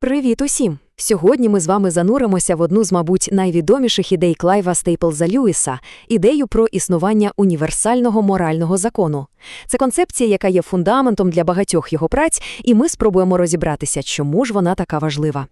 Привіт усім! Сьогодні ми з вами зануримося в одну з, мабуть, найвідоміших ідей Клайва Стейплза Льюіса – ідею про існування універсального морального закону. Це концепція, яка є фундаментом для багатьох його праць, і ми спробуємо розібратися, чому ж вона така важлива.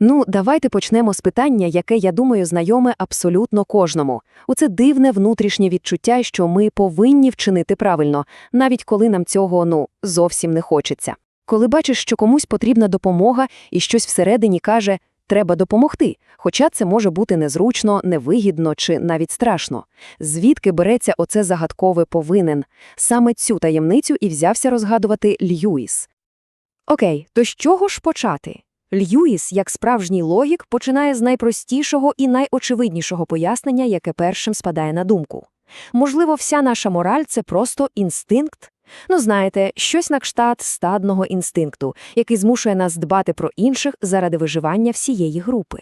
Ну, давайте почнемо з питання, яке, я думаю, знайоме абсолютно кожному. У це дивне внутрішнє відчуття, що ми повинні вчинити правильно, навіть коли нам цього, ну, зовсім не хочеться. Коли бачиш, що комусь потрібна допомога, і щось всередині каже «треба допомогти», хоча це може бути незручно, невигідно чи навіть страшно. Звідки береться оце загадкове «повинен»? Саме цю таємницю і взявся розгадувати Льюіс. Окей, то з чого ж почати? Льюіс, як справжній логік, починає з найпростішого і найочевиднішого пояснення, яке першим спадає на думку. Можливо, вся наша мораль – це просто інстинкт? Ну, знаєте, щось на кшталт стадного інстинкту, який змушує нас дбати про інших заради виживання всієї групи.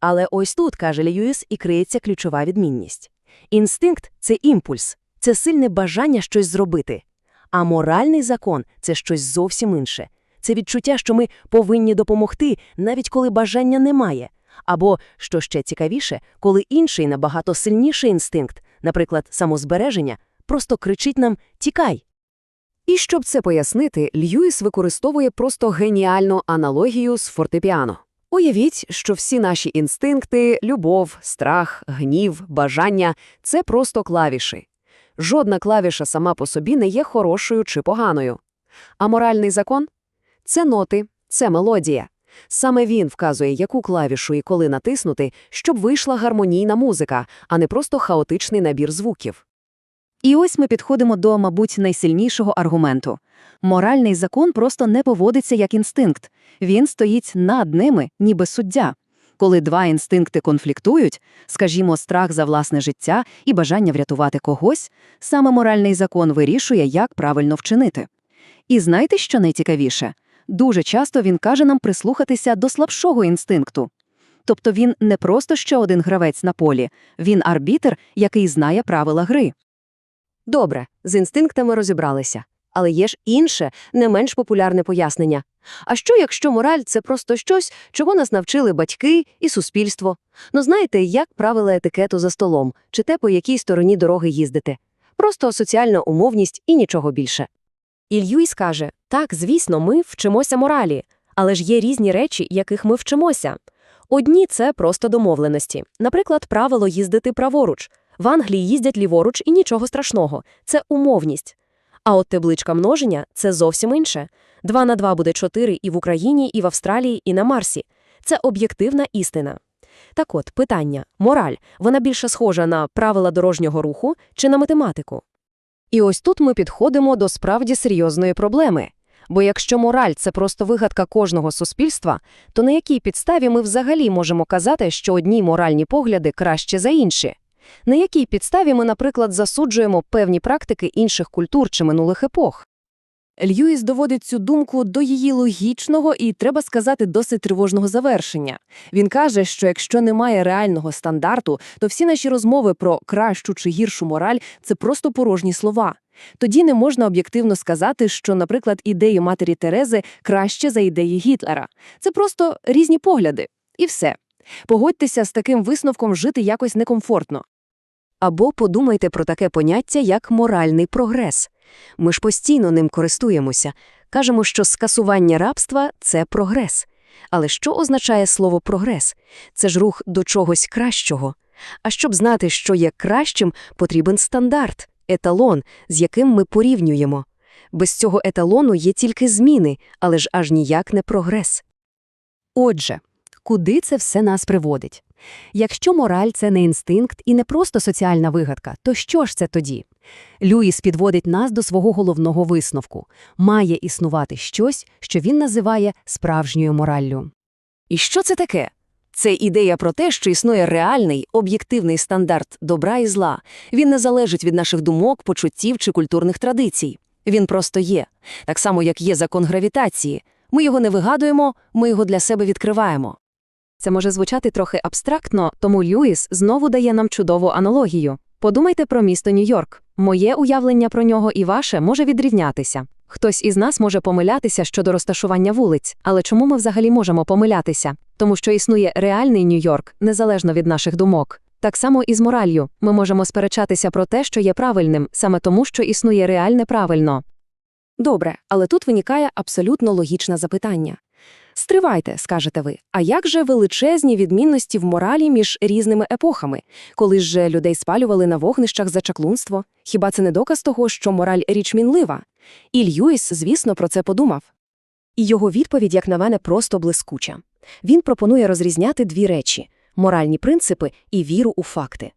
Але ось тут, каже Льюіс, і криється ключова відмінність. Інстинкт – це імпульс, це сильне бажання щось зробити. А моральний закон – це щось зовсім інше. Це відчуття, що ми повинні допомогти, навіть коли бажання немає. Або, що ще цікавіше, коли інший набагато сильніший інстинкт, наприклад, самозбереження, просто кричить нам «тікай». І щоб це пояснити, Льюіс використовує просто геніальну аналогію з фортепіано. Уявіть, що всі наші інстинкти – любов, страх, гнів, бажання – це просто клавіші. Жодна клавіша сама по собі не є хорошою чи поганою. А моральний закон – це ноти, це мелодія. Саме він вказує, яку клавішу і коли натиснути, щоб вийшла гармонійна музика, а не просто хаотичний набір звуків. І ось ми підходимо до, мабуть, найсильнішого аргументу. Моральний закон просто не поводиться як інстинкт. Він стоїть над ними, ніби суддя. Коли два інстинкти конфліктують, скажімо, страх за власне життя і бажання врятувати когось, саме моральний закон вирішує, як правильно вчинити. І знаєте, що найцікавіше? Дуже часто він каже нам прислухатися до слабшого інстинкту. Тобто він не просто ще один гравець на полі, він арбітр, який знає правила гри. Добре, з інстинктами розібралися. Але є ж інше, не менш популярне пояснення. А що, якщо мораль – це просто щось, чого нас навчили батьки і суспільство? Ну знаєте, як правила етикету за столом, чи те, по якій стороні дороги їздити? Просто соціальна умовність і нічого більше. І Льюіс каже, так, звісно, ми вчимося моралі, але ж є різні речі, яких ми вчимося. Одні – це просто домовленості. Наприклад, правило їздити праворуч. В Англії їздять ліворуч і нічого страшного. Це умовність. А от табличка множення – це зовсім інше. 2 на 2 буде 4 і в Україні, і в Австралії, і на Марсі. Це об'єктивна істина. Так от, питання. Мораль. Вона більше схожа на правила дорожнього руху чи на математику? І ось тут ми підходимо до справді серйозної проблеми. Бо якщо мораль – це просто вигадка кожного суспільства, то на якій підставі ми взагалі можемо казати, що одні моральні погляди краще за інші? На якій підставі ми, наприклад, засуджуємо певні практики інших культур чи минулих епох? Льюіс доводить цю думку до її логічного і, треба сказати, досить тривожного завершення. Він каже, що якщо немає реального стандарту, то всі наші розмови про кращу чи гіршу мораль це просто порожні слова. Тоді не можна об'єктивно сказати, що, наприклад, ідеї матері Терези краще за ідеї Гітлера. Це просто різні погляди. І все. Погодьтеся з таким висновком жити якось некомфортно. Або подумайте про таке поняття, як моральний прогрес. Ми ж постійно ним користуємося. Кажемо, що скасування рабства – це прогрес. Але що означає слово «прогрес»? Це ж рух до чогось кращого. А щоб знати, що є кращим, потрібен стандарт, еталон, з яким ми порівнюємо. Без цього еталону є тільки зміни, але ж аж ніяк не прогрес. Отже, куди це все нас приводить? Якщо мораль – це не інстинкт і не просто соціальна вигадка, то що ж це тоді? Люїс підводить нас до свого головного висновку. Має існувати щось, що він називає справжньою мораллю. І що це таке? Це ідея про те, що існує реальний, об'єктивний стандарт добра і зла. Він не залежить від наших думок, почуттів чи культурних традицій. Він просто є. Так само, як є закон гравітації. Ми його не вигадуємо, ми його для себе відкриваємо. Це може звучати трохи абстрактно, тому Льюіс знову дає нам чудову аналогію. Подумайте про місто Нью-Йорк. Моє уявлення про нього і ваше може відрізнятися. Хтось із нас може помилятися щодо розташування вулиць, але чому ми взагалі можемо помилятися? Тому що існує реальний Нью-Йорк, незалежно від наших думок. Так само і з моралью. Ми можемо сперечатися про те, що є правильним, саме тому, що існує реальне правильно. Добре, але тут виникає абсолютно логічне запитання. Стривайте, скажете ви, а як же величезні відмінності в моралі між різними епохами? Коли ж людей спалювали на вогнищах за чаклунство? Хіба це не доказ того, що мораль річ мінлива? І Льюіс, звісно, про це подумав. І його відповідь, як на мене, просто блискуча. Він пропонує розрізняти дві речі – моральні принципи і віру у факти.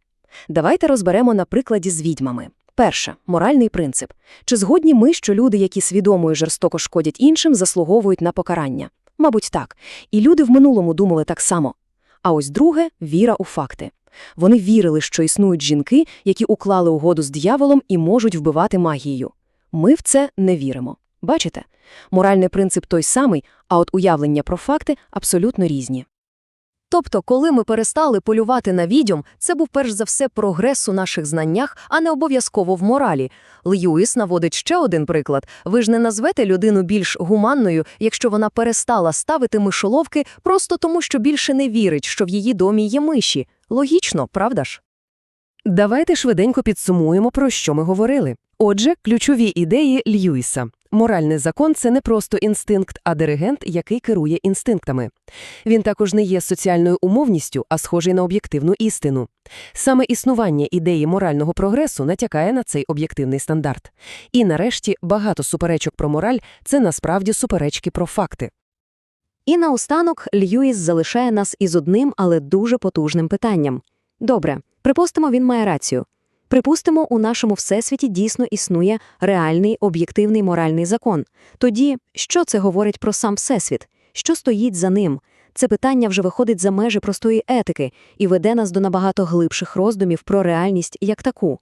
Давайте розберемо на прикладі з відьмами. Перше – моральний принцип. Чи згодні ми, що люди, які свідомо і жорстоко шкодять іншим, заслуговують на покарання? Мабуть, так. І люди в минулому думали так само. А ось друге – віра у факти. Вони вірили, що існують жінки, які уклали угоду з дьяволом і можуть вбивати магією. Ми в це не віримо. Бачите? Моральний принцип той самий, а от уявлення про факти абсолютно різні. Тобто, коли ми перестали полювати на відьом, це був перш за все прогрес у наших знаннях, а не обов'язково в моралі. Льюіс наводить ще один приклад. Ви ж не назвете людину більш гуманною, якщо вона перестала ставити мишоловки просто тому, що більше не вірить, що в її домі є миші. Логічно, правда ж? Давайте швиденько підсумуємо, про що ми говорили. Отже, ключові ідеї Льюіса. Моральний закон – це не просто інстинкт, а диригент, який керує інстинктами. Він також не є соціальною умовністю, а схожий на об'єктивну істину. Саме існування ідеї морального прогресу натякає на цей об'єктивний стандарт. І нарешті багато суперечок про мораль – це насправді суперечки про факти. І наостанок Льюіс залишає нас із одним, але дуже потужним питанням. Добре, припустимо, він має рацію. Припустимо, у нашому всесвіті дійсно існує реальний об'єктивний моральний закон. Тоді, що це говорить про сам всесвіт? Що стоїть за ним? Це питання вже виходить за межі простої етики і веде нас до набагато глибших роздумів про реальність як таку.